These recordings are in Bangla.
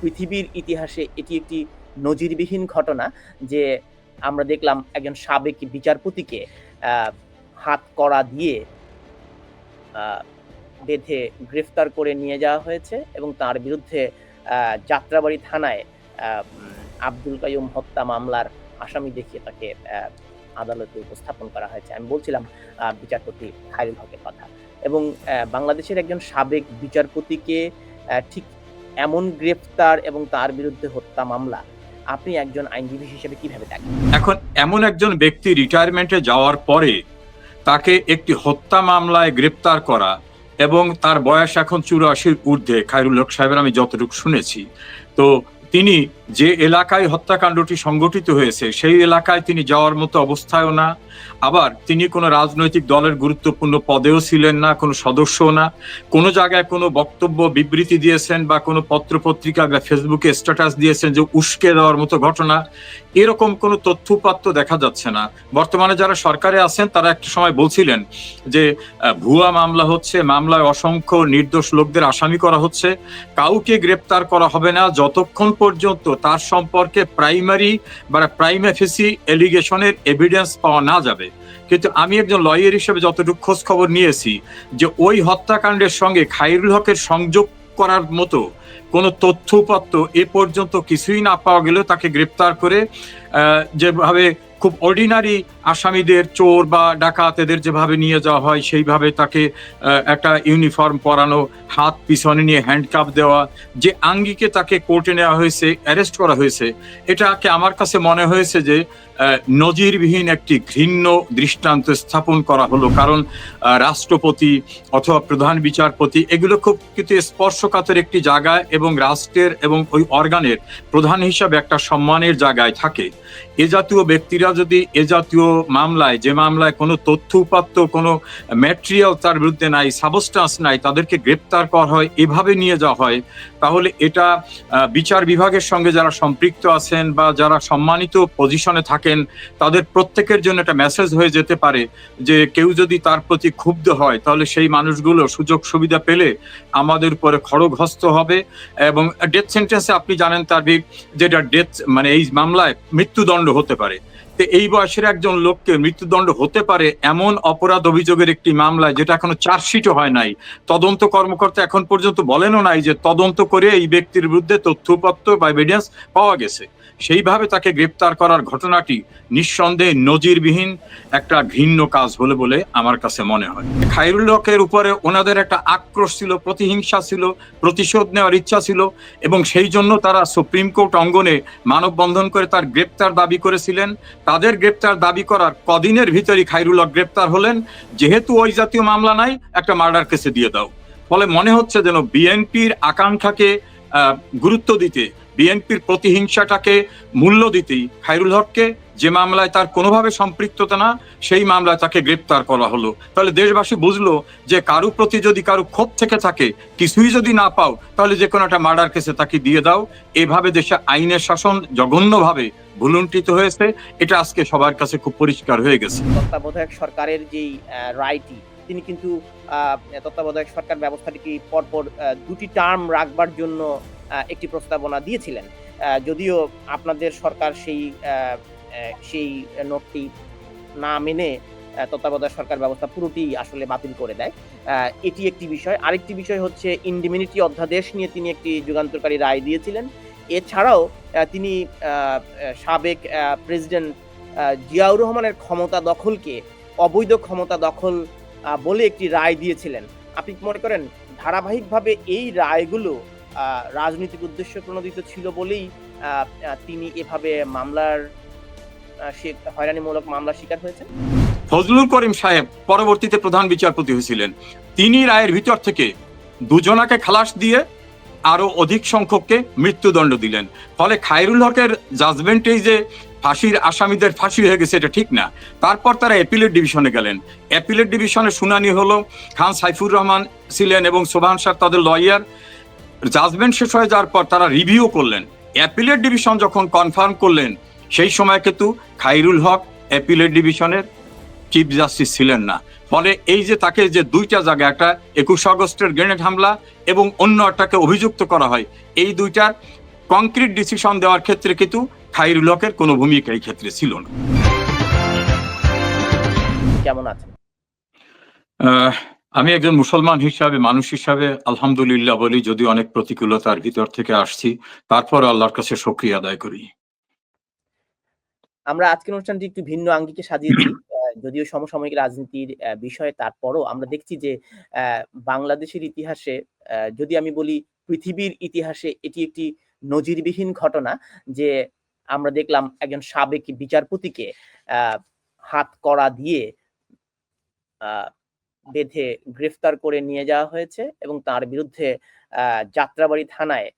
পৃথিবীর ইতিহাসে এটি একটি নজিরবিহীন ঘটনা যে আমরা দেখলাম একজন সাবেক বিচারপতিকে হাত কড়া দিয়ে বেঁধে গ্রেফতার করে নিয়ে যাওয়া হয়েছে এবং তার বিরুদ্ধে যাত্রাবাড়ি থানায় আব্দুল কাইয়ুম হত্যা মামলার আসামি দেখিয়ে তাকে আদালতে উপস্থাপন করা হয়েছে। আমি বলছিলাম বিচারপতি খায়রুল হকের কথা। এবং বাংলাদেশের একজন সাবেক বিচারপতিকে ঠিক এমন গ্রেফতার এবং তার বিরুদ্ধে হত্যা মামলা, আপনি একজন আইনজীবী হিসেবে কীভাবে দেখেন এখন এমন একজন ব্যক্তি রিটায়ারমেন্টে যাওয়ার পরে তাকে একটি হত্যা মামলায় গ্রেপ্তার করা এবং তার বয়স এখন চুরাশির ঊর্ধ্বে, খায়রুল হক সাহেবের আমি যতটুকু শুনেছি। তো তিনি যে এলাকায় হত্যাকাণ্ডটি সংগঠিত হয়েছে, সেই এলাকায় তিনি যাওয়ার মতো অবস্থায়ও না। আবার তিনি কোনো রাজনৈতিক দলের গুরুত্বপূর্ণ পদেও ছিলেন না, কোনো সদস্যও না। কোনো জায়গায় কোনো বক্তব্য, বিবৃতি দিয়েছেন বা কোনো পত্রপত্রিকা বা ফেসবুকে স্ট্যাটাস দিয়েছেন যে উস্কে দেওয়ার মতো ঘটনা, এরকম কোনো তথ্যপাত্র দেখা যাচ্ছে না। বর্তমানে যারা সরকারে আছেন, তারা একটা সময় বলছিলেন যে ভুয়া মামলা হচ্ছে, মামলায় অসংখ্য নির্দোষ লোকদের আসামি করা হচ্ছে। কাউকে গ্রেপ্তার করা হবে না। যতক্ষণ পর্যন্ত তার সম্পর্কে প্রাইমারি বা প্রাইমাফেসি এলিগেশনের এভিডেন্স পাওয়া না যাবে। কিন্তু আমি একজন লয়ার হিসেবে যতটুকু খোঁজ খবর নিয়েছি যে ওই হত্যাকাণ্ডের সঙ্গে খাইরুল হকের সংযোগ করার মতো কোনো তথ্যপত্র এ পর্যন্ত কিছুই না পাওয়া গেলেও তাকে গ্রেপ্তার করে যেভাবে খুব অর্ডিনারি আসামিদের চোর বা ডাকাত এদের যেভাবে নিয়ে যাওয়া হয়, সেইভাবে তাকে একটা ইউনিফর্ম পরানো, হাত পিছনে নিয়ে হ্যান্ডকাপ দেওয়া, যে আঙ্গিকে তাকে কোর্টে নেওয়া হয়েছে অ্যারেস্ট করা হয়েছে, এটাকে আমার কাছে মনে হয়েছে যে নজিরবিহীন একটি ঘৃণ্য দৃষ্টান্ত স্থাপন করা হলো। কারণ রাষ্ট্রপতি অথবা প্রধান বিচারপতি এগুলো খুব কিন্তু স্পর্শকাতর একটি জায়গায় এবং রাষ্ট্রের এবং ওই অর্গানের প্রধান হিসাবে একটা সম্মানের জায়গায় থাকে। এ জাতীয় ব্যক্তিরা যদি এ জাতীয় মামলায়, যে মামলায় কোনো তথ্য উপাত্ত, কোনো ম্যাটেরিয়াল তার বিরুদ্ধে নাই সাবস্টান্স নাই, তাদেরকে গ্রেপ্তার করা হয়, এভাবে নিয়ে যাওয়া হয় তাহলে এটা বিচার বিভাগের সঙ্গে যারা সম্পৃক্ত আছেন বা যারা সম্মানিত পজিশনে থাকেন, তাদের প্রত্যেকের জন্য একটা মেসেজ হয়ে যেতে পারে যে কেউ যদি তার প্রতি ক্ষুব্ধ হয়, তাহলে সেই মানুষগুলো সুযোগ সুবিধা পেলে আমাদের উপরে খড়গহস্ত হবে এবং ডেথ সেন্টেন্সে আপনি জানেন তার বি- যেটা ডেথ মানে এই মামলায় মৃত্যুদণ্ড হতে পারে। এই বয়সের একজন লোককে মৃত্যুদণ্ড হতে পারে এমন অপরাধ অভিযোগের একটি মামলায় যেটা এখনও চার্জশিটও হয় নাই। তদন্ত কর্মকর্তা এখন পর্যন্ত বলেনও নাই যে তদন্ত করে এই ব্যক্তির বিরুদ্ধে তথ্যপত্র বা এভিডেন্স পাওয়া গেছে। সেইভাবে তাকে গ্রেপ্তার করার ঘটনাটি নিঃসন্দেহে নজিরবিহীন একটা ঘৃণ্য কাজ হলে বলে আমার কাছে মনে হয়। খাইরুল হকের উপরে ওনাদের একটা আক্রোশ ছিল, প্রতিহিংসা ছিল, প্রতিশোধ নেওয়ার ইচ্ছা ছিল এবং সেই জন্য তারা সুপ্রিম কোর্ট অঙ্গনে মানববন্ধন করে তার গ্রেপ্তার দাবি করেছিলেন। তাদের গ্রেপ্তার দাবি করার কদিনের ভিতরই খাইরুল হক গ্রেপ্তার হলেন। যেহেতু ওই জাতীয় মামলা নাই, একটা মার্ডার কেসে দিয়ে দাও। ফলে মনে হচ্ছে যেন বিএনপির আকাঙ্ক্ষাকে গুরুত্ব দিতে, বিএনপির প্রতিহিংসাটাকে মূল্য দিতেই খাইরুল হককে যে মামলায় তার কোনোভাবে সম্পৃক্ততা না, সেই মামলায় তাকে গ্রেপ্তার করা হলো। তাহলে দেশবাসী বুঝলো যে কারও প্রতি যদি কারও ক্ষোভ থেকে থাকে, কিছুই যদি না পাও, তাহলে যে কোনো একটা মার্ডার কেসে তাকে দিয়ে দাও। এভাবে দেশে আইনের শাসন জঘন্যভাবে ভুলুণ্ঠিত হয়েছে, এটা আজকে সবার কাছে খুব পরিষ্কার হয়ে গেছে। তত্ত্বাবধায়ক সরকারের যেই রায়টি, তিনি কিন্তু তত্ত্বাবধায়ক সরকার ব্যবস্থাটিকে পরপর দুটি টার্ম রাখবার জন্য একটি প্রস্তাবনা দিয়েছিলেন। যদিও আপনাদের সরকার সেই সেই নোটটি না মেনে তত্ত্বাবধায়ক সরকার ব্যবস্থা পুরোটি আসলে বাতিল করে দেয়। এটি একটি বিষয়। আরেকটি বিষয় হচ্ছে ইন্ডিমিনিটি অধ্যাদেশ নিয়ে তিনি একটি যুগান্তরকারী রায় দিয়েছিলেন। এছাড়াও তিনি সাবেক প্রেসিডেন্ট জিয়াউর রহমানের ক্ষমতা দখলকে অবৈধ ক্ষমতা দখল বলে একটি রায় দিয়েছিলেন। আপনি মনে করেন ধারাবাহিকভাবে এই রায়গুলো রাজনৈতিক উদ্দেশ্য প্রণোদিত ছিল বলেই তিনি এভাবে মামলার হয়রানিমূলক মামলার শিকার হয়েছেন। ফজলুল করিম সাহেব পরবর্তীতে প্রধান বিচারপতি হয়েছিলেন। তিনি রায়ের ভিতর থেকে দুজনাকে খালাস দিয়ে আরও অধিক সংখ্যককে মৃত্যুদণ্ড দিলেন। ফলে খায়রুল হকের জাজমেন্টেই যে ফাঁসির আসামিদের ফাঁসি হয়ে গেছে, এটা ঠিক না। তারপর তারা অ্যাপিলেট ডিভিশনে গেলেন। অ্যাপিলেট ডিভিশনে শুনানি হলো খান সাইফুর রহমান ছিলেন এবং সোভান শাহ তাদের লয়ার জাজমেন্ট শেষ হয়ে যাওয়ার পর তারা রিভিউ করলেন। অ্যাপিলেট ডিভিশন যখন কনফার্ম করলেন সেই সময় কিন্তু খাইরুল হক অ্যাপিলেট ডিভিশনের চিফ জাস্টিস ছিলেন না। ফলে এই যে তাকে যে দুইটা জায়গায় একটা একুশ আগস্টের গ্রেনেড হামলা এবং অন্য একটাকে অভিযুক্ত করা হয় এই দুইটার কংক্রিট ডিসিশন দেওয়ার ক্ষেত্রে কিন্তু খাইরুল হকের কোনো ভূমিকা এই ক্ষেত্রে ছিল না। কেমন আছেন? আমি একজন মুসলমান হিসাবে মানুষ হিসাবে আলহামদুলিল্লাহ বলি যদি অনেক প্রতিকূলতার ভিতর থেকে আসছি তারপর আল্লাহর কাছে সক্রিয় আদায় করি। আমরা আজকের অনুষ্ঠানটি একটু ভিন্ন আঙ্গিকে সাজিয়েছি যদিও সমসাময়িক রাজনীতির বিষয় তারপরও আমরা দেখছি যে আহ, বাংলাদেশের ইতিহাসে যদি আমি বলি পৃথিবীর ইতিহাসে এটি একটি নজিরবিহীন ঘটনা যে আমরা দেখলাম একজন সাবেক বিচারপতিকে আহ, হাত কড়া দিয়ে আহ, বেঁধে গ্রেফতার করে নিয়ে যাওয়া হয়েছে এবং তার বিরুদ্ধে আহ, যাত্রাবাড়ি থানায়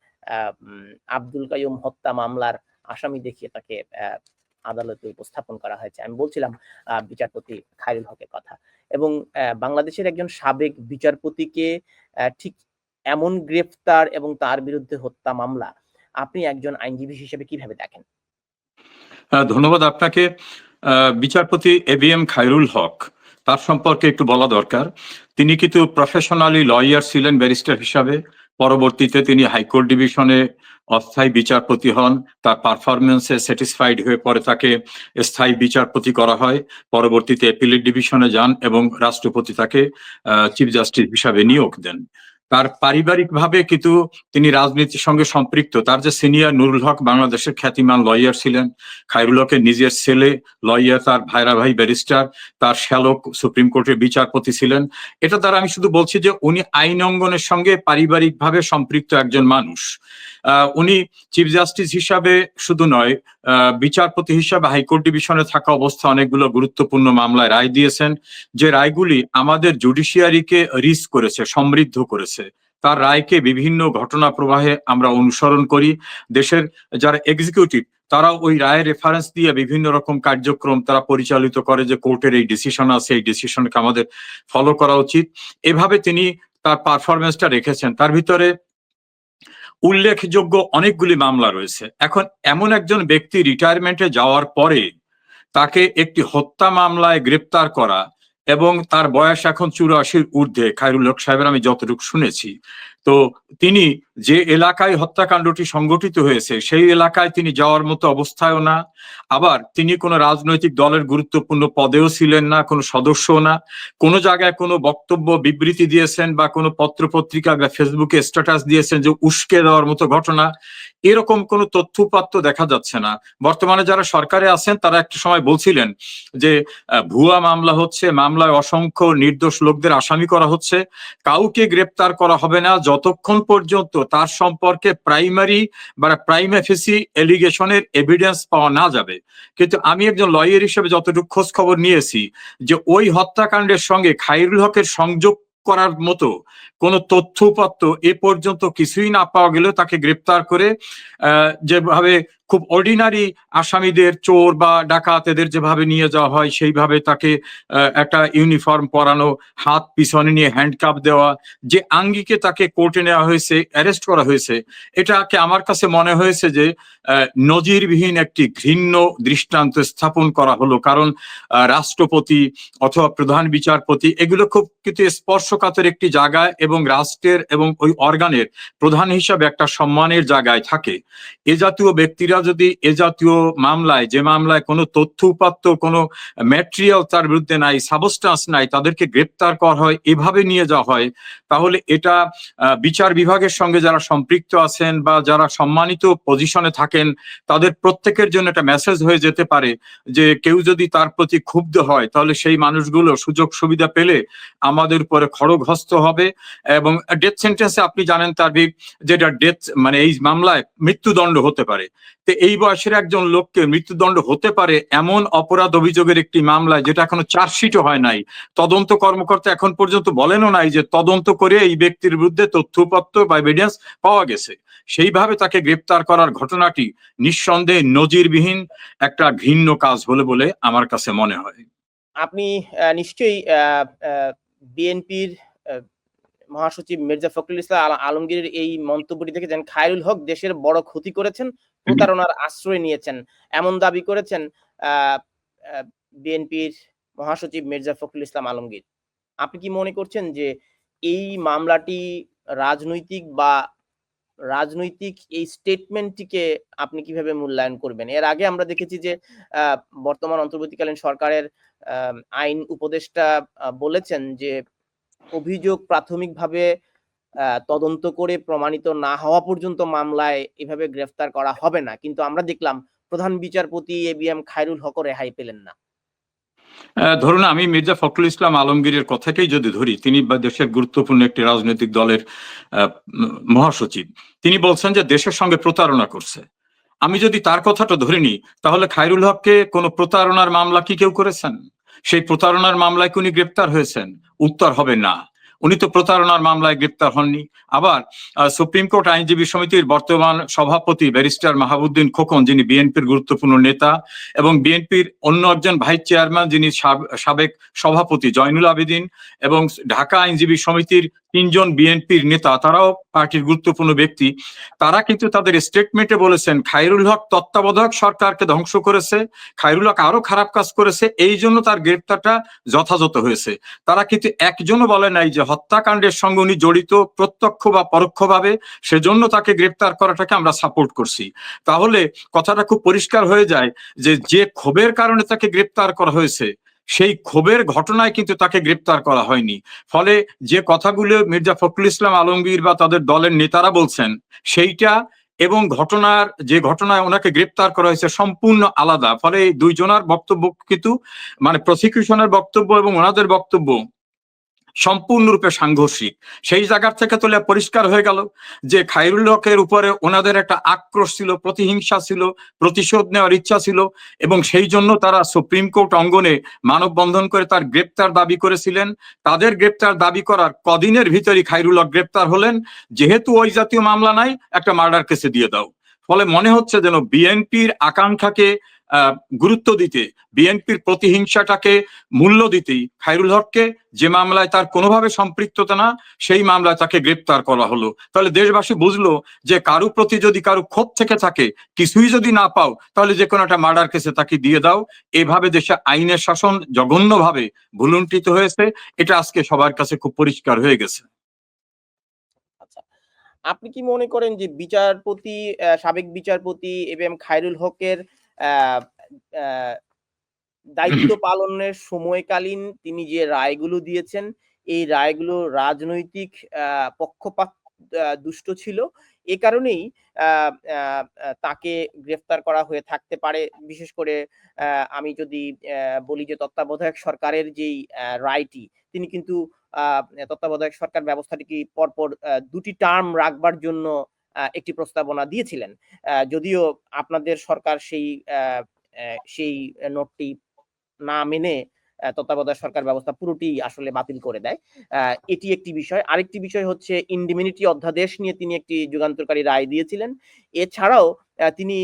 আব্দুল কাইম হত্যা মামলার আসামি দেখিয়ে তাকে আহ, আদালতে উপস্থাপন করা হয়েছে। আমি বলছিলাম বিচারপতি খায়রুল হকের কথা। এবং বাংলাদেশের একজন সাবেক বিচারপতিকে ঠিক এমন গ্রেফতার এবং তার বিরুদ্ধে হত্যা মামলা আপনি একজন আইনজীবী হিসেবে কীভাবে দেখেন? ধন্যবাদ আপনাকে। বিচারপতি A B M Khairul Haque, তার সম্পর্কে একটু বলা দরকার। তিনি কিন্তু প্রফেশনালি লয়ার ছিলেন ব্যারিস্টার হিসাবে। পরবর্তীতে তিনি হাইকোর্ট ডিভিশনে অস্থায়ী বিচারপতি হন, তার পারফরমেন্সে স্যাটিসফাইড হয়ে পরে তাকে স্থায়ী বিচারপতি করা হয়। পরবর্তীতে অ্যাপিলেট ডিভিশনে যান এবং রাষ্ট্রপতি তাকে চিফ জাস্টিস হিসাবে নিয়োগ দেন। তার পারিবারিকভাবে কিন্তু তিনি রাজনীতির সঙ্গে সম্পৃক্ত। তার যে সিনিয়র নুরুল হক বাংলাদেশের খ্যাতিমান লয়ার ছিলেন, খায়রুল হকের নিজের ছেলে, লয়ার তার ভাইরা ভাই ব্যারিস্টার, তার শ্যালক সুপ্রিম কোর্টের বিচারপতি ছিলেন। এটা দ্বারা আমি শুধু বলছি যে উনি আইন অঙ্গনের সঙ্গে পারিবারিকভাবে সম্পৃক্ত একজন মানুষ। উনি চিফ জাস্টিস হিসাবে শুধু নয় বিচারপতি হিসাবে হাইকোর্ট ডিভিশনে থাকা অবস্থা অনেকগুলো গুরুত্বপূর্ণ মামলায় রায় দিয়েছেন, যে রায়গুলি আমাদের জুডিশিয়ারিকে রিস করেছে, সমৃদ্ধ করেছে। তার রায়কে বিভিন্ন ঘটনা প্রবাহে আমরা অনুসরণ করি। দেশের যারা এক্সিকিউটিভ তারা ওই রায়ের রেফারেন্স দিয়ে বিভিন্ন রকম কার্যক্রম তারা পরিচালিত করে যে কোর্টের এই ডিসিশন আছে, এই ডিসিশনকে আমাদের ফলো করা উচিত। এভাবে তিনি তার পারফরমেন্সটা রেখেছেন। তার ভিতরে উল্লেখযোগ্য অনেকগুলি মামলা রয়েছে। এখন এমন একজন ব্যক্তি রিটায়ারমেন্টে যাওয়ার পরে তাকে একটি হত্যা মামলায় গ্রেপ্তার করা এবং তার বয়স এখন চুরাশির ঊর্ধ্বে। খায়রুল হক সাহেবের আমি যতটুকু শুনেছি। তো তিনি যে এলাকায় হত্যাকাণ্ডটি সংগঠিত হয়েছে, সেই এলাকায় তিনি যাওয়ার মতো অবস্থায়ও না। আবার তিনি কোনো রাজনৈতিক দলের গুরুত্বপূর্ণ পদেও ছিলেন না, কোনো সদস্যও না। কোনো জায়গায় কোনো বক্তব্য, বিবৃতি দিয়েছেন বা কোনো পত্রপত্রিকা বা ফেসবুকে স্ট্যাটাস দিয়েছেন যে উস্কে দেওয়ার মতো ঘটনা, এরকম কোনো তথ্যপাত্র দেখা যাচ্ছে না। বর্তমানে যারা সরকারে আছেন, তারা একটা সময় বলছিলেন যে ভুয়া মামলা হচ্ছে, মামলায় অসংখ্য নির্দোষ লোকদের আসামি করা হচ্ছে। কাউকে গ্রেপ্তার করা হবে না যতক্ষণ পর্যন্ত তার সম্পর্কে প্রাইমারি বা প্রাইমাফেসি এলিগেশনের এভিডেন্স পাওয়া না যাবে। কিন্তু আমি একজন লয়ার হিসেবে যতটুকু খোঁজ খবর নিয়েছি যে ওই হত্যাকাণ্ডের সঙ্গে খাইরুল হকের সংযোগ করার মতো কোনো তথ্যপত্র এ পর্যন্ত কিছুই না পাওয়া গেলেও তাকে গ্রেপ্তার করে যেভাবে খুব অর্ডিনারি আসামিদের চোর বা ডাকাত এদের যেভাবে নিয়ে যাওয়া হয়, সেইভাবে তাকে একটা ইউনিফর্ম পরানো, হাত পিছনে নিয়ে হ্যান্ডকাপ দেওয়া, যে আঙ্গিকে তাকে কোর্টে নেওয়া হয়েছে অ্যারেস্ট করা হয়েছে, এটাকে আমার কাছে মনে হয়েছে যে নজিরবিহীন একটি ঘৃণ্য দৃষ্টান্ত স্থাপন করা হলো। কারণ রাষ্ট্রপতি অথবা প্রধান বিচারপতি এগুলো খুব কিন্তু স্পর্শকাতর একটি জায়গায় এবং রাষ্ট্রের এবং ওই অর্গানের প্রধান হিসাবে একটা সম্মানের জায়গায় থাকে। এ জাতীয় ব্যক্তিরা যদি এ জাতীয় মামলায়, যে মামলায় কোনো তথ্য উপাত্ত কোনো ম্যাটেরিয়াল তার বিরুদ্ধে নাই সাবস্টান্স নাই, তাদেরকে গ্রেপ্তার করা হয়, এভাবে নিয়ে যাওয়া হয়, তাহলে এটা বিচার বিভাগের সঙ্গে যারা সম্পৃক্ত আছেন বা যারা সম্মানিত পজিশনে থাকেন, তাদের প্রত্যেকের জন্য একটা মেসেজ হয়ে যেতে পারে যে কেউ যদি তার প্রতি ক্ষুব্ধ হয়, তাহলে সেই মানুষগুলো সুযোগ সুবিধা পেলে আমাদের উপরে খড়গহস্ত হবে এবং ডেথ সেন্টেন্সে আপনি জানেন তার যেটা ডেথ মানে এই মামলায় মৃত্যুদণ্ড হতে পারে। এই বয়সের একজন লোককে মৃত্যুদণ্ড হতে পারে এমন অপরাধ অভিযোগের একটি মামলায় যেটা এখনও চার্জশিটও হয় নাই। তদন্ত কর্মকর্তা এখন পর্যন্ত বলেনও নাই যে তদন্ত করে এই ব্যক্তির বিরুদ্ধে তথ্যপত্র বা এভিডেন্স পাওয়া গেছে। সেইভাবে তাকে গ্রেপ্তার করার ঘটনাটি নিঃসন্দেহে নজিরবিহীন একটা ঘৃণ্য কাজ বলে বলে আমার কাছে মনে হয়। আপনি নিশ্চয়ই বিএনপির মহাসচিব মির্জা ফখরুল ইসলাম আল- আলমগীরের এই মন্তব্যটি দেখেছেন। খায়রুল হক দেশের বড় ক্ষতি করেছেন প্রতারণার আশ্রয় নিয়েছেন। এমন দাবি করেছেন বিএনপির মহাসচিব মির্জা ফখরুল ইসলাম আলমগীর। আপনি কি মনে করছেন যে এই মামলাটি রাজনৈতিক বা রাজনৈতিক এই স্টেটমেন্টটিকে আপনি কীভাবে মূল্যায়ন করবেন? এর আগে আমরা দেখেছি যে বর্তমান অন্তর্বর্তীকালীন সরকারের আইন উপদেষ্টা বলেছেন যে, অভিযোগ প্রাথমিকভাবে তদন্ত করে প্রমাণিত না হওয়া পর্যন্ত মামলায় এভাবে গ্রেফতার করা হবে না। কিন্তু আমরা দেখলাম প্রধান বিচারপতি A B M Khairul Haque রেহাই পেলেন না। ধরুন আমি মির্জা ফখরুল ইসলাম আলমগীরের কথাকেই যদি ধরি, তিনি দেশের গুরুত্বপূর্ণ একটি রাজনৈতিক দলের মহাসচিব, তিনি বলছেন যে দেশের সঙ্গে প্রতারণা করছে। আমি যদি তার কথাটা ধরে নিই, তাহলে খায়রুল হককে কোনো প্রতারণার মামলা কি কেউ করেছেন? সেই প্রতারণার মামলায় উনি গ্রেপ্তার হয়েছেন? উত্তর হবে না। উনি তো প্রতারণার মামলায় গ্রেপ্তার হননি। আবার সুপ্রিম কোর্ট আইনজীবী সমিতির বর্তমান সভাপতি ব্যারিস্টার মাহাবুদ্দিন খোকন, যিনি বিএনপির গুরুত্বপূর্ণ নেতা এবং বিএনপির অন্য একজন ভাইস চেয়ারম্যান, যিনি সাব- সাবেক সভাপতি জয়নুল আবেদিন এবং ঢাকা আইনজীবী সমিতির তিনজন বিএনপির নেতা, তারাও পার্টির গুরুত্বপূর্ণ ব্যক্তি। তারা কিন্তু তাদের স্টেটমেন্টে বলেছেন, খায়রুল হক তত্ত্বাবধায়ক সরকারকে ধ্বংস করেছে, খায়রুল হক আরও খারাপ কাজ করেছে, এই জন্য তার গ্রেপ্তারটা যথাযথ হয়েছে। তারা কিন্তু একজনও বলে নাই যে হত্যাকাণ্ডের সঙ্গে উনি জড়িত, প্রত্যক্ষ বা পরোক্ষভাবে, সেজন্য তাকে গ্রেপ্তার করাটাকে আমরা সাপোর্ট করছি। তাহলে কথাটা খুব পরিষ্কার হয়ে যায় যে যে ক্ষোভের কারণে তাকে গ্রেপ্তার করা হয়েছে, সেই ক্ষোভের ঘটনায় কিন্তু তাকে গ্রেপ্তার করা হয়নি। ফলে যে কথাগুলো মির্জা ফখরুল ইসলাম আলমগীর বা তাদের দলের নেতারা বলছেন, সেইটা এবং ঘটনার, যে ঘটনায় ওনাকে গ্রেপ্তার করা হয়েছে সম্পূর্ণ আলাদা। ফলে দুইজনার বক্তব্য কিন্তু মানে প্রসিকিউশনের বক্তব্য এবং ওনাদের বক্তব্য সম্পূর্ণরূপে সাংঘর্ষিক। সেই জায়গার থেকে তোলে পরিষ্কার হয়ে গেল যে খায়রুল হকের উপরে ওনাদের একটা আক্রোশ ছিল, প্রতিহিংসা ছিল, প্রতিশোধ নেওয়ার ইচ্ছা ছিল এবং সেই জন্য তারা সুপ্রিম কোর্ট অঙ্গনে মানববন্ধন করে তার গ্রেপ্তার দাবি করেছিলেন। তাদের গ্রেপ্তার দাবি করার কদিনের ভিতরই খায়রুল হক গ্রেপ্তার হলেন। যেহেতু ওই জাতীয় মামলা নাই, একটা মার্ডার কেসে দিয়ে দাও। ফলে মনে হচ্ছে যেন বিএনপির আকাঙ্ক্ষাকে গুরুত্ব দিতে, বিএনপির প্রতিহিংসাটাকে মূল্য দিতেই খায়রুল হককে যে মামলায় তার কোনোভাবে সম্পৃক্ততা না, সেই মামলায় তাকে গ্রেপ্তার করা হলো। তাহলে দেশবাসী বুঝলো যে কারু প্রতি যদি কারু ক্ষোভ থেকে থাকে, কিছুই যদি না পাও, তাহলে যে কোনো একটা মার্ডার কেসে তাকে দিয়ে দাও। এভাবে দেশে আইনের শাসন জঘন্যভাবে ভুলুণ্ঠিত হয়েছে, এটা আজকে সবার কাছে খুব পরিষ্কার হয়ে গেছে। আচ্ছা আপনি কি মনে করেন যে বিচারপতি সাবেক বিচারপতি এম খায়রুল হকের দায়িত্ব পালনের সময়কালীন তিনি যে রায়গুলো দিয়েছেন এই রায়গুলো রাজনৈতিক পক্ষপাত দুষ্ট ছিল। এ কারণেই তাকে গ্রেফতার করা হয়ে থাকতে পারে। বিশেষ করে আহ, আমি যদি আহ, বলি যে তত্ত্বাবধায়ক সরকারের যেই রায়টি তিনি কিন্তু আহ, তত্ত্বাবধায়ক সরকার ব্যবস্থাটিকে পরপর দুটি টার্ম রাখবার জন্য একটি প্রস্তাবনা দিয়েছিলেন। যদিও আপনাদের সরকার সেই সেই নোটটি না মেনে তত্ত্বাবধায়ক সরকার ব্যবস্থা পুরোটি আসলে বাতিল করে দেয়। এটি একটি বিষয়। আরেকটি বিষয় হচ্ছে ইন্ডিমিনিটি অধ্যাদেশ নিয়ে তিনি একটি যুগান্তকারী রায় দিয়েছিলেন। এছাড়াও তিনি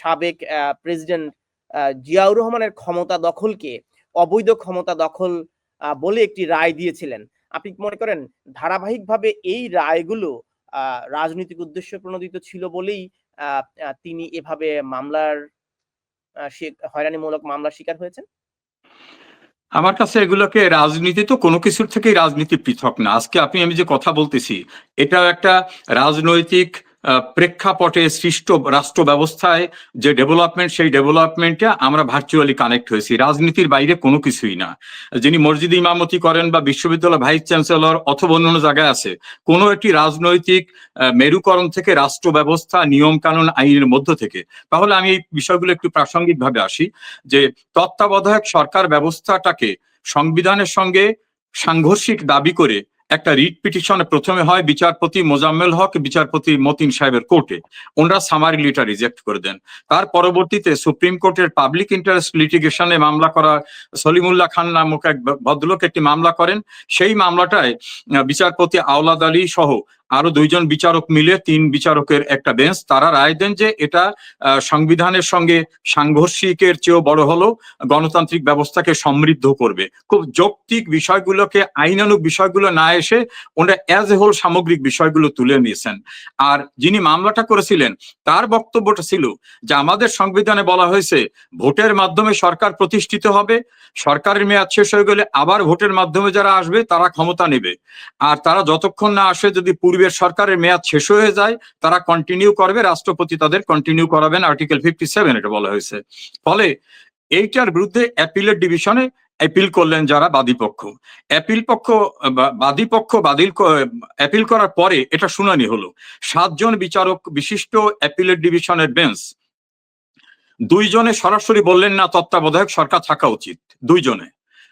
সাবেক প্রেসিডেন্ট জিয়াউর রহমানের ক্ষমতা দখলকে অবৈধ ক্ষমতা দখল বলে একটি রায় দিয়েছিলেন। আপনি মনে করেন ধারাবাহিকভাবে এই রায়গুলো রাজনৈতিক উদ্দেশ্য প্রণোদিত ছিল বলেই তিনি এভাবে মামলার হয়রানিমূলক মামলার শিকার হয়েছেন? আমার কাছে এগুলোকে রাজনীতি তো কোনো কিছুর থেকেই রাজনীতি পৃথক না। আজকে আপনি আমি যে কথা বলতেছি এটা একটা রাজনৈতিক প্রেক্ষাপটে সৃষ্ট রাষ্ট্র ব্যবস্থায় যে ডেভেলপমেন্ট সেই ডেভেলপমেন্টে আমরা ভার্চুয়ালি কানেক্ট হয়েছি। রাজনীতির বাইরে কোনো কিছুই না। যিনি মসজিদ ইমামতি করেন বা বিশ্ববিদ্যালয় ভাইস চ্যান্সেলর অথবা অন্যান্য জায়গায় আছে, কোনো একটি রাজনৈতিক মেরুকরণ থেকে রাষ্ট্র ব্যবস্থা নিয়ম কানুন আইনের মধ্য থেকে। তাহলে আমি এই বিষয়গুলো একটু প্রাসঙ্গিকভাবে আসি, যে তত্ত্বাবধায়ক সরকার ব্যবস্থাটাকে সংবিধানের সঙ্গে সাংঘর্ষিক দাবি করে একটা রিট পিটিশনে প্রথমে হয় বিচারপতি মোজাম্মেল হক, বিচারপতি মতিন সাহেবের কোর্টে। ওনারা সামারি লিটার রিজেক্ট করে দেন। তার পরবর্তীতে সুপ্রিম কোর্টের পাবলিক ইন্টারেস্ট লিটিগেশনে মামলা করা, সলিমুল্লাহ খান নামক এক ভদ্রলোক একটি মামলা করেন। সেই মামলাটায় বিচারপতি আওলাদ আলী সহ আরও দুইজন বিচারক মিলে, তিন বিচারকের একটা বেঞ্চ, তারা রায় দেন যে এটা সংবিধানের সঙ্গে সাংঘর্ষিকের চেয়েও বড় হলো, গণতান্ত্রিক ব্যবস্থাকে সমৃদ্ধ করবে। খুব যৌক্তিক বিষয়গুলোকে আইনানুক বিষয়গুলো না এসে ওনারা অ্যাজ এ হোল সামগ্রিক বিষয়গুলো তুলে নিয়েছেন। আর যিনি মামলাটা করেছিলেন, তার বক্তব্যটা ছিল যে আমাদের সংবিধানে বলা হয়েছে, ভোটের মাধ্যমে সরকার প্রতিষ্ঠিত হবে, সরকারের মেয়াদ শেষ হয়ে গেলে আবার ভোটের মাধ্যমে যারা আসবে, তারা ক্ষমতা নেবে। আর তারা যতক্ষণ না আসে, যদি পূর্বে মুজিবের সরকারের মেয়াদ শেষ হয়ে যায়, তারা কন্টিনিউ করবে, রাষ্ট্রপতি তাদের কন্টিনিউ করাবেন আর্টিকেল ফিফটি সেভেন এটা বলা হয়েছে। ফলে এইটার বিরুদ্ধে অ্যাপিলের ডিভিশনে অ্যাপিল করলেন যারা বাদী পক্ষ। অ্যাপিল পক্ষ বাদী পক্ষ বাদিল অ্যাপিল করার পরে এটা শুনানি হলো। সাতজন বিচারক বিশিষ্ট অ্যাপিলের ডিভিশনের বেঞ্চ দুইজনে সরাসরি বললেন, না, তত্ত্বাবধায়ক সরকার থাকা উচিত। দুইজনে।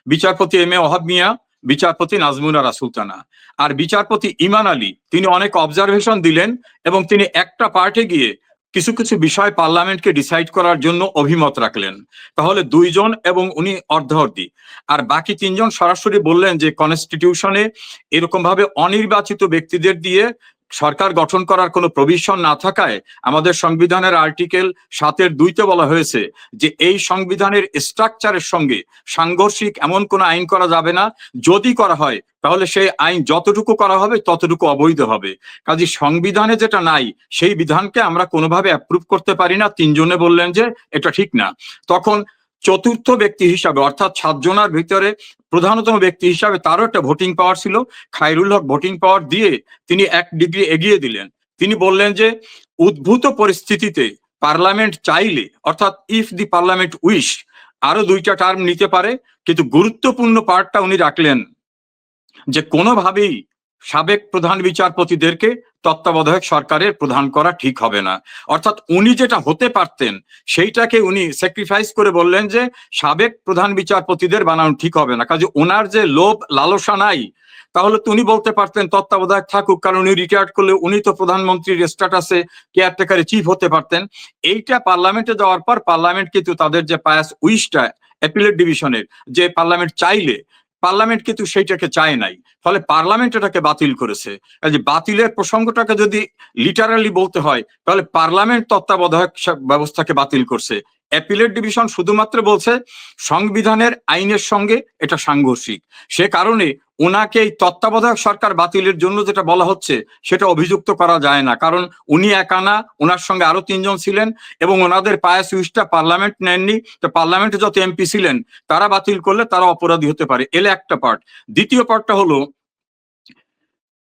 বিচারপতি এম এ ওহাব মিয়া বিচারপতি নাজমুনারা সুলতানা। আর বিচারপতি ইমান আলী, তিনি অনেক অবজারভেশন দিলেন এবং তিনি একটা পার্টে গিয়ে কিছু কিছু বিষয় পার্লামেন্টকে ডিসাইড করার জন্য অভিমত রাখলেন। তাহলে দুইজন এবং উনি অর্ধার্ধি আর বাকি তিনজন সরাসরি বললেন যে কনস্টিটিউশনে এরকম ভাবে অনির্বাচিত ব্যক্তিদের দিয়ে সরকার গঠন করার কোনো প্রভিশন না থাকায় আমাদের সংবিধানের আর্টিকেল সাতের দুইতে বলা হয়েছে যে এই সংবিধানের স্ট্রাকচারের সঙ্গে সাংঘর্ষিক এমন কোনো আইন করা যাবে না। যদি করা হয়, তাহলে সেই আইন যতটুকু করা হবে, ততটুকু অবৈধ হবে। কাজে সংবিধানে যেটা নাই, সেই বিধানকে আমরা কোনোভাবে অ্যাপ্রুভ করতে পারি না। তিনজনে বললেন যে এটা ঠিক না। তখন চতুর্থ ব্যক্তি হিসাবে, অর্থাৎ সাতজনের ভিতরে প্রধানতম ব্যক্তি হিসাবে তারও একটা ভোটিং পাওয়ার ছিল। খায়রুল হক ভোটিং পাওয়ার দিয়ে তিনি এক ডিগ্রি এগিয়ে দিলেন। তিনি বললেন যে, উদ্ভূত পরিস্থিতিতে পার্লামেন্ট চাইলে, অর্থাৎ ইফ দি পার্লামেন্ট উইশ আরও দুইটা টার্ম নিতে পারে। কিন্তু গুরুত্বপূর্ণ পার্টটা উনি রাখলেন যে, কোনোভাবেই সাবেক প্রধান বিচারপতিদেরকে তত্ত্বাবধায়ক সরকারের প্রধান করা ঠিক হবে না। অর্থাৎ উনি যেটা হতে পারতেন, সেইটাকে উনি স্যাক্রিফাইস করে বললেন যে, সাবেক প্রধান বিচারপতিদের বানানো ঠিক হবে না। কাজে ওনার যে লোভ, লালসা নাই, তাহলে তো উনি বলতে পারতেন তত্ত্বাবধায়ক থাকুক, কারণ উনি রিটায়ার্ড করলে উনি তো প্রধানমন্ত্রীর স্ট্যাটাসে কেয়ারটেকারে চিফ হতে পারতেন। এইটা পার্লামেন্টে যাওয়ার পর, পার্লামেন্ট কিন্তু তাদের যে পায়াস উইশটা অ্যাপিলেট ডিভিশনের যে পার্লামেন্ট চাইলে পার্লামেন্ট কিন্তু সেইটাকে চায় নাই। ফলে পার্লামেন্ট এটাকে বাতিল করেছে। যে বাতিলের প্রসঙ্গটাকে যদি লিটারালি বলতে হয়, তাহলে পার্লামেন্ট তত্ত্বাবধায়ক ব্যবস্থাকে বাতিল করছে। অ্যাপিলেট ডিভিশন শুধুমাত্র বলছে, সংবিধানের আইনের সঙ্গে এটা সাংঘর্ষিক। সে কারণে ওনাকে এই তত্ত্বাবধায়ক সরকার বাতিলের জন্য যেটা বলা হচ্ছে, সেটা অভিযুক্ত করা যায় না। কারণ উনি একা না ওনার সঙ্গে আরও তিনজন ছিলেন এবং ওনাদের পায়ে সুইচটা পার্লামেন্ট নেননি। তো পার্লামেন্টে যত এমপি ছিলেন, তারা বাতিল করলে তারা অপরাধী হতে পারে। এলে একটা পার্ট দ্বিতীয় পার্টটা হলো,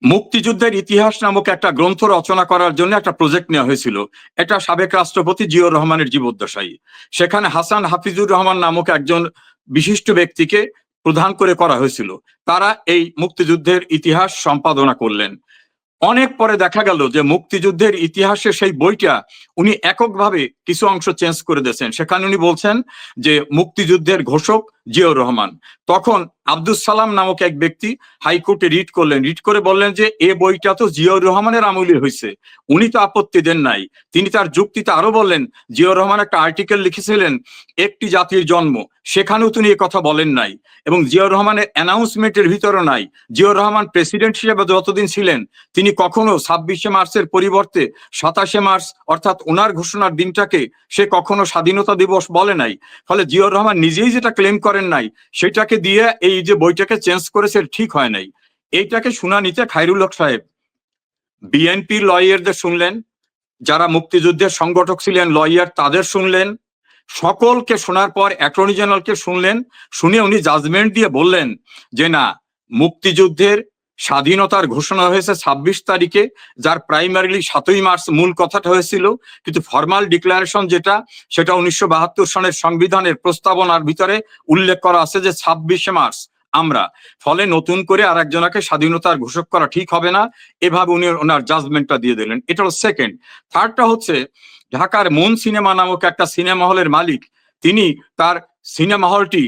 মুক্তিযুদ্ধের ইতিহাস নামক একটা গ্রন্থ রচনা করার জন্য একটা প্রজেক্ট নেওয়া হয়েছিল। এটা সাবেক রাষ্ট্রপতি জিয়র রহমানের জীবদ্দশায়ী। সেখানে হাসান হাফিজুর রহমান নামক একজন বিশিষ্ট ব্যক্তিকে প্রধান করে করা হয়েছিল। তারা এই মুক্তিযুদ্ধের ইতিহাস সম্পাদনা করলেন। অনেক পরে দেখা গেল যে মুক্তিযুদ্ধের ইতিহাসে সেই বইটা উনি এককভাবে কিছু অংশ চেঞ্জ করে দিয়েছেন। সেখানে উনি বলছেন যে মুক্তিযুদ্ধের ঘোষক জিয়াউর রহমান। তখন আব্দুল সালাম নামক এক ব্যক্তি হাইকোর্টে রিট করলেন। রিট করে বললেন যে, এ বইটা তো জিয়াউর রহমানের আমলে হয়েছে উনি তো আপত্তি দেন নাই। তিনি তার যুক্তিতে আরও বললেন, জিয়াউর রহমান একটা আর্টিকেল লিখেছিলেন, একটি জাতির জন্ম। সেখানেও তিনি কথা বলেন নাই। এবং জিয়াউর রহমানের অ্যানাউন্সমেন্টের ভিতরে নাই। জিয়াউর রহমান প্রেসিডেন্ট হিসেবে যতদিন ছিলেন, তিনি কখনো ছাব্বিশে মার্চের পরিবর্তে সাতাশে মার্চ, অর্থাৎ ওনার ঘোষণার দিনটাকে সে কখনো স্বাধীনতা দিবস বলে নাই। ফলে জিয়াউর রহমান নিজেই যেটা ক্লেম করেন নাই, সেটাকে দিয়ে এই যে বইটাকে চেঞ্জ করেছে ঠিক হয় নাই। এইটাকে শুনানিতে খাইরুল হক সাহেব, বিএনপি লয়ারদের শুনলেন, যারা মুক্তিযুদ্ধের সংগঠক ছিলেন, লয়ার তাদের শুনলেন, সকলকে শোনার পর অ্যাটর্নি জেনারেলকে শুনলেন, শুনে উনি জাজমেন্ট দিয়ে বললেন যে না, মুক্তিযুদ্ধের স্বাধীনতার ঘোষণা হয়েছে ছাব্বিশ তারিখে, যার প্রাইমারিলি সাতই মার্চ মূল কথাটা হয়েছিল। কিন্তু ফর্মাল ডিক্লারেশন যেটা, সেটা উনিশশো বাহাত্তর সনের সংবিধানের প্রস্তাবনার ভিতরে উল্লেখ করা আছে যে ছাব্বিশে মার্চ আমরা। ফলে নতুন করে আর একজনকে স্বাধীনতার ঘোষক করা ঠিক হবে না, এভাবে উনি ওনার জাজমেন্টটা দিয়ে দিলেন। এটা হলো সেকেন্ড থার্ডটা হচ্ছে, ঢাকার মন সিনেমা নামক একটা সিনেমা হলের মালিক, তিনি তার সিনেমা হলটি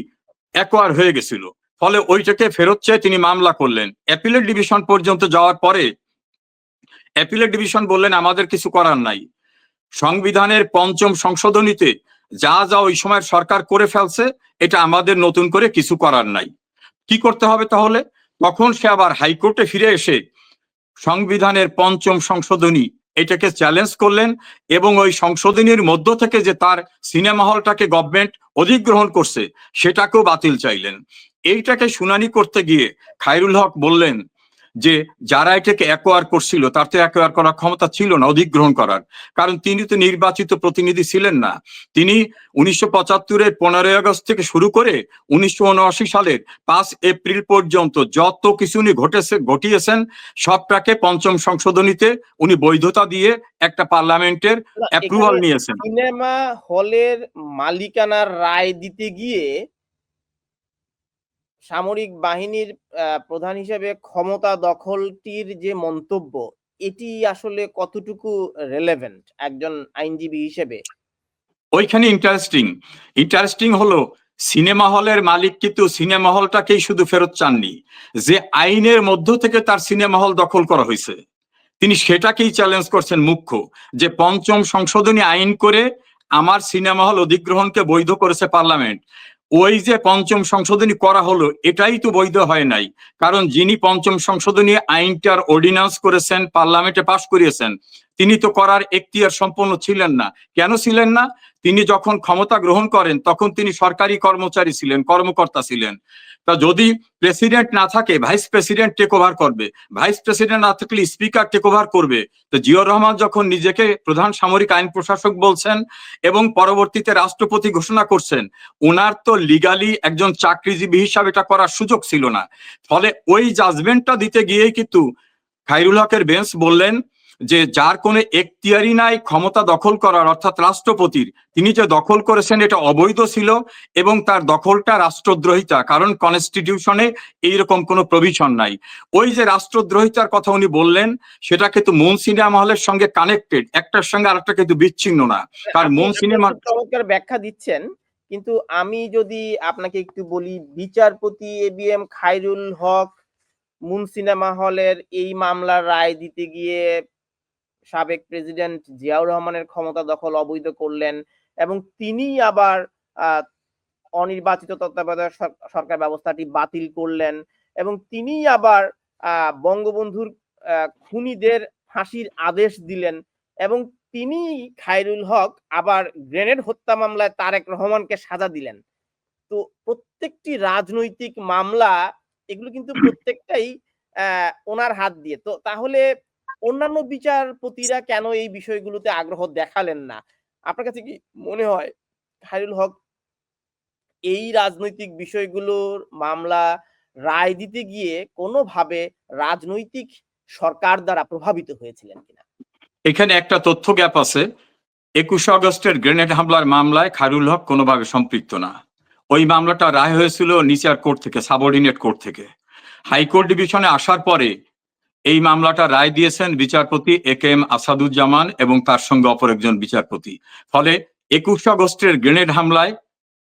একোয়ার হয়ে গেছিল। ফলে ওইটাকে ফেরত চেয়ে তিনি মামলা করলেন। অ্যাপিলেট ডিভিশন পর্যন্ত যাওয়ার পরে অ্যাপিলেট ডিভিশন বললেন, আমাদের কিছু করার নাই। সংবিধানের পঞ্চম সংশোধনীতে যা যা ওই সময় সরকার করে ফেলছে, এটা আমাদের নতুন করে কিছু করার নাই। কি করতে হবে তাহলে? তখন সে আবার হাইকোর্টে ফিরে এসে সংবিধানের পঞ্চম সংশোধনী এটাকে চ্যালেঞ্জ করলেন এবং ওই সংশোধনীর মধ্য থেকে যে তার সিনেমা হলটাকে গভর্নমেন্ট অধিগ্রহণ করছে, সেটাকেও বাতিল চাইলেন। এইটাকে শুনানি করতে গিয়ে খায়রুল হক বললেন যে যারা এটাকে অ্যাকোয়ার করছিল তার তো অ্যাকোয়ার করার ক্ষমতা ছিল না অধিগ্রহণ করার। কারণ তিনি তো নির্বাচিত প্রতিনিধি ছিলেন না। তিনি উনিশশো পঁচাত্তরের পনেরোই আগস্ট থেকে শুরু করে উনিশশো উনআশি সালের পাঁচ এপ্রিল পর্যন্ত যত কিছু উনি ঘটেছে ঘটিয়েছেন সবটাকে পঞ্চম সংশোধনীতে উনি বৈধতা দিয়ে একটা পার্লামেন্টের অ্যাপ্রুভাল নিয়েছেন। সিনেমা হলের মালিকানার রায় দিতে গিয়ে সামরিক বাহিনীর প্রধান হিসেবে ক্ষমতা দখলটির যে মন্তব্য, এটি আসলে কতটুকু রেলেভেন্ট একজন আইনজীবী হিসেবে? ওইখানে ইন্টারেস্টিং ইন্টারেস্টিং হলো, সিনেমা হলের মালিক কিন্তু সিনেমা হলটাকেই শুধু ফেরত চাননি, যে আইনের মধ্য থেকে তার সিনেমা হল দখল করা হয়েছে। তিনি সেটাকেই চ্যালেঞ্জ করছেন মুখ্য, যে পঞ্চম সংশোধনী আইন করে আমার সিনেমা হল অধিগ্রহণকে বৈধ করেছে পার্লামেন্ট। ওই যে পঞ্চম সংশোধনী করা হলো, এটাই তো বৈধ হয় নাই। কারণ যিনি পঞ্চম সংশোধনী আইনটার অর্ডিন্যান্স করেছেন, পার্লামেন্টে পাশ করিয়েছেন, তিনি তো করার এখতিয়ার সম্পন্ন ছিলেন না। কেন ছিলেন না? তিনি যখন ক্ষমতা গ্রহণ করেন, তখন তিনি সরকারি কর্মচারী ছিলেন, কর্মকর্তা ছিলেন। তা যদি প্রেসিডেন্ট না থাকে ভাইস প্রেসিডেন্ট টেক ওভার করবে। ভাইস প্রেসিডেন্ট না থাকলে স্পিকার টেক ওভার করবে। তো জিয়র রহমান যখন নিজেকে প্রধান সামরিক আইন প্রশাসক বলছেন এবং পরবর্তীতে রাষ্ট্রপতি ঘোষণা করছেন ওনার তো লিগালি একজন চাকরিজীবী হিসাবে এটা করার সুযোগ ছিল না। ফলে ওই জাজমেন্টটা দিতে গিয়েই কিন্তু খাইরুল হকের বেঞ্চ বললেন যে যার কোনো এখতিয়ারই নাই ক্ষমতা দখল করার অর্থাৎ রাষ্ট্রপতির তিনি যে দখল করেছেন এটা অবৈধ ছিল এবং তার দখলটা রাষ্ট্রদ্রোহিতা কারণ কনস্টিটিউশনে এইরকম কোনো প্রভিশন নাই। ওই যে রাষ্ট্রদ্রোহিতার কথা উনি বললেন সেটা কিন্তু মন সিনেমা হলের সঙ্গে কানেক্টেড একটার সঙ্গে আরেকটা কিন্তু বিচ্ছিন্ন না। কারণ আপনি- মন সিনেমা চমৎকার ব্যাখ্যা দিচ্ছেন কিন্তু আমি যদি আপনাকে একটু বলি বিচারপতি A B M Khairul Haque moon cinema হলের এই মামলার রায় দিতে গিয়ে সাবেক প্রেসিডেন্ট জিয়াউর রহমানের ক্ষমতা দখল অবৈধ করলেন এবং তিনি আবার অনির্বাচিত তত্ত্বাবধায়ক সরকার ব্যবস্থাটি বাতিল করলেন এবং তিনি আবার বঙ্গবন্ধুর খুনিদের ফাঁসির আদেশ দিলেন এবং তিনি খায়রুল হক আবার গ্রেনেড হত্যা মামলায় তারেক রহমানকে সাজা দিলেন। তো প্রত্যেকটি রাজনৈতিক মামলা, এগুলো কিন্তু প্রত্যেকটাই ওনার হাত দিয়ে। তো তাহলে অন্যান্য বিচারপতিরা কেন এই বিষয়গুলোতে আগ্রহ দেখালেন না? আপনার কাছে কি মনে হয়, খায়রুল হক এই রাজনৈতিক বিষয়গুলোর মামলা রায় দিতে গিয়ে কোনোভাবে রাজনৈতিক সরকার দ্বারা প্রভাবিত হয়েছিলেন কিনা? এখানে একটা তথ্য গ্যাপ আছে। একুশে আগস্টের গ্রেনেড হামলার মামলায় খায়রুল হক কোনোভাবে সম্পৃক্ত না। ওই মামলাটা রায় হয়েছিল নিচার কোর্ট থেকে, সাবঅর্ডিনেট কোর্ট থেকে। হাইকোর্ট ডিভিশনে আসার পরে এই মামলাটা রায় দিয়েছেন বিচারপতি এ কে এম আসাদুজ্জামান এবং তার সঙ্গে অপর একজন বিচারপতি। ফলে একুশে আগস্টের গ্রেনেড হামলায়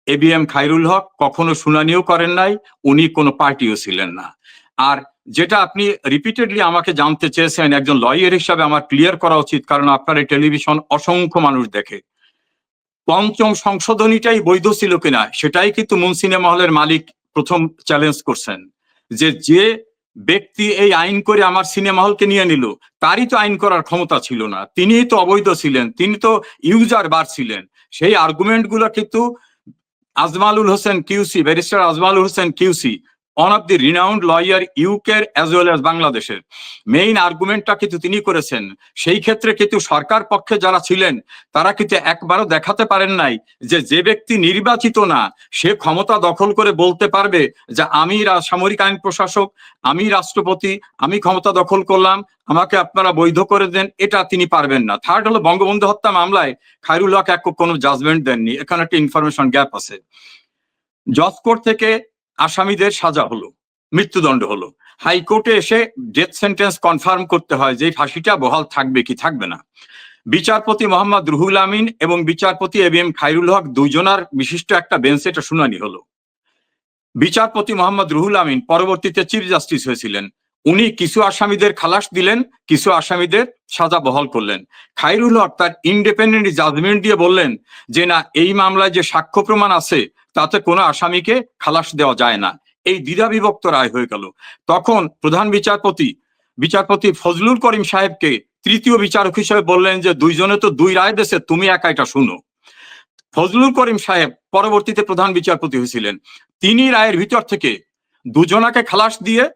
A B M Khairul Haque কখনো শুনানিও করেন নাই, উনি কোনো পার্টিও ছিলেন না। আর যেটা আপনি রিপিটেডলি আমাকে জানতে চেয়েছেন, একজন লয়ার হিসাবে আমার ক্লিয়ার করা উচিত, কারণ আপনার এই টেলিভিশন অসংখ্য মানুষ দেখে। পঞ্চম সংশোধনীটাই বৈধ ছিল কিনা, সেটাই কিন্তু মুন সিনেমা হলের মালিক প্রথম চ্যালেঞ্জ করছেন। যে যে ব্যক্তি এই আইন করে আমার সিনেমা হলকে নিয়ে নিল। তারই তো আইন করার ক্ষমতা ছিল না। তিনি তো অবৈধ ছিলেন, তিনি তো ইউজার বার ছিলেন। সেই আর্গুমেন্টগুলো কিন্তু Ajmalul Hossain QC barrister Ajmalul Hossain QC one of the renowned lawyer ইউকের অ্যাজ ওয়েল অ্যাজ বাংলাদেশের মেইন আর্গুমেন্টটা কিন্তু তিনি করেছেন। সেই ক্ষেত্রে কিন্তু সরকার পক্ষে যারা ছিলেন, তারা কিন্তু একবারও দেখাতে পারেন নাই যে যে ব্যক্তি নির্বাচিত না, সে ক্ষমতা দখল করে বলতে পারবে যে, আমি সামরিক আইন প্রশাসক, আমি রাষ্ট্রপতি, আমি ক্ষমতা দখল করলাম, আমাকে আপনারা বৈধ করে দেন, এটা তিনি পারবেন না। থার্ড হলো বঙ্গবন্ধু হত্যা মামলায় খায়রুল হক এক কোনো জাজমেন্ট দেননি। এখানে একটা ইনফরমেশন গ্যাপ আছে। জজ কোর্ট থেকে আসামিদের সাজা হলো, মৃত্যুদণ্ড হলো। হাইকোর্টে এসে ডেথ সেন্টেন্স কনফার্ম করতে হয় যে ফাঁসিটা বহাল থাকবে কি থাকবে না। বিচারপতি মোহাম্মদ রুহুল আমিন এবং বিচারপতি A B M Khairul Haque দুইজনার বিশিষ্ট একটা বেঞ্চে এটা শুনানি হলো। বিচারপতি মোহাম্মদ রুহুল আমিন পরবর্তীতে চিফ জাস্টিস হয়েছিলেন। উনি কিছু আসামিদের খালাস দিলেন, কিছু আসামিদের সাজা বহাল করলেন। খাইরুল হক তার ইন্ডিপেন্ডেন্ট জাজমেন্ট দিয়ে বললেন যে, না, এই মামলায় যে সাক্ষ্য প্রমাণ আছে তাতে কোনো আসামিকে খালাস দেওয়া যায় না। এই দ্বিধা বিভক্ত রায় হয়ে গেল। তখন প্রধান বিচারপতি বিচারপতি ফজলুল করিম সাহেবকে তৃতীয় বিচারক হিসেবে বললেন যে, দুইজনে তো দুই রায় দেশে, তুমি একা এটা শুনো। ফজলুল করিম সাহেব পরবর্তীতে প্রধান বিচারপতি হয়েছিলেন। তিনি রায়ের ভিতর থেকে দুজনাকে খালাস দিয়ে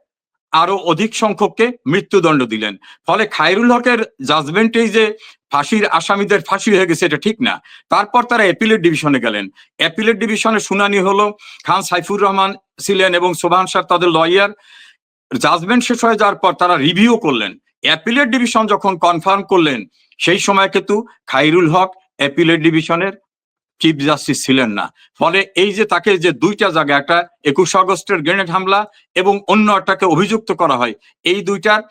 আরও অধিক সংখ্যককে মৃত্যুদণ্ড দিলেন। ফলে খায়রুল হকের জাজমেন্টেই যে ফাঁসির আসামিদের ফাঁসি হয়ে গেছে, এটা ঠিক না। তারপর তারা অ্যাপিলেট ডিভিশনে গেলেন। অ্যাপিলেট ডিভিশনে শুনানি হলো, খান সাইফুর রহমান ছিলেন এবং সোভান শাহ তাদের লয়ার জাজমেন্ট শেষ হয়ে যাওয়ার পর তারা রিভিউ করলেন। অ্যাপিলেট ডিভিশন যখন কনফার্ম করলেন, সেই সময় কিন্তু খাইরুল হক অ্যাপিলেট ডিভিশনের চিফ জাস্টিস ছিলেন না। ফলে এই যে তাকে যে দুইটা জায়গায়, একটা একুশ আগস্টের গ্রেনেড হামলা এবং অন্য একটাকে অভিযুক্ত করা হয়, এই দুইটার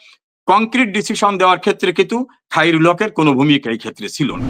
কংক্রিট ডিসিশন দেওয়ার ক্ষেত্রে কিন্তু খাইরুল হকের কোনো ভূমিকা এই ক্ষেত্রে ছিল না।